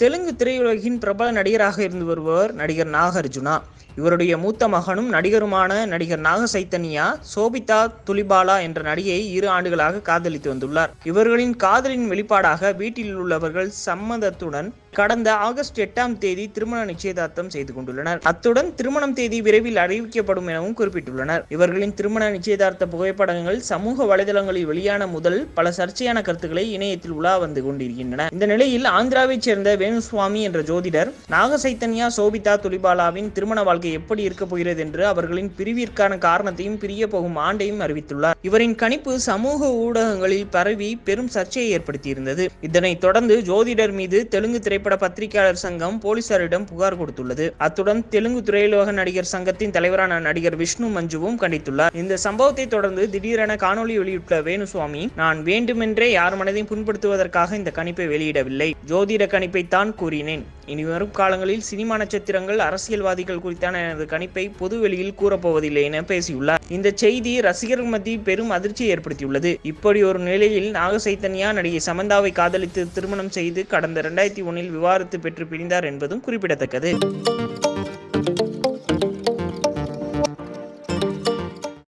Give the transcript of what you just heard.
தெலுங்கு திரையுலகின் பிரபல நடிகராக இருந்து வருபவர் நடிகர் நாகார்ஜுனா. இவருடைய மூத்த மகனும் நடிகருமான நடிகர் நாக சைத்தன்யா சோபிதா துலிபாலா என்ற நடிகையை இரு ஆண்டுகளாக காதலித்து வந்துள்ளார். இவர்களின் காதலின் வெளிப்பாடாக வீட்டில் உள்ளவர்கள் சம்மதத்துடன் கடந்த ஆகஸ்ட் எட்டாம் தேதி திருமண நிச்சயதார்த்தம் செய்து கொண்டுள்ளனர். அத்துடன் திருமணம் தேதி விரைவில் அறிவிக்கப்படும் எனவும் குறிப்பிட்டுள்ளனர். இவர்களின் திருமண நிச்சயதார்த்த புகைப்படங்கள் சமூக வலைதளங்களில் வெளியான முதல் பல சர்ச்சையான கருத்துக்களை இணையத்தில் உலா வந்து கொண்டிருக்கின்றன. இந்த நிலையில் ஆந்திராவைச் சேர்ந்த வேணுசுவாமி என்ற ஜோதிடர் நாகசைத்தன்யா சோபிதா துலிபாலாவின் திருமண வாழ்க்கை எப்படி இருக்க போகிறது என்று அவர்களின் பிரிவிற்கான காரணத்தையும் பிரிய போகும் ஆண்டையும் அறிவித்துள்ளார். இவரின் கணிப்பு சமூக ஊடகங்களில் பரவி பெரும் சர்ச்சையை ஏற்படுத்தியிருந்தது. இதனைத் தொடர்ந்து ஜோதிடர் மீது தெலுங்கு திரைப்பட பத்திரிகையாளர் சங்கம் போலீசாரிடம் புகார் கொடுத்துள்ளது. அத்துடன் தெலுங்கு திரையுலக நடிகர் சங்கத்தின் தலைவரான நடிகர் விஷ்ணு மஞ்சுவும் கண்டித்துள்ளார். இந்த சம்பவத்தை தொடர்ந்து திடீரென காணொலி வெளியிட்டுள்ள வேணுசுவாமி நான் வேண்டுமென்றே யார் மனதையும் புண்படுத்துவதற்காக இந்த கணிப்பை வெளியிடவில்லை. ஜோதிட கணிப்பை தான் கூறினேன். இனி வரும் காலங்களில் சினிமா நட்சத்திரங்கள் அரசியல்வாதிகள் குறித்தான எனது கணிப்பை பொதுவெளியில் கூறப்போவதில்லை என பேசியுள்ளார். இந்த செய்தி ரசிகர்கள் மத்தியில் பெரும் அதிர்ச்சியை ஏற்படுத்தியுள்ளது. இப்படி ஒரு நிலையில் நாகசைத்தன்யா நடிகை சமந்தாவை காதலித்து திருமணம் செய்து கடந்த இரண்டாயிரத்தி ஒன்னில் விவாகரத்து பெற்று பிரிந்தார் என்பதும் குறிப்பிடத்தக்கது.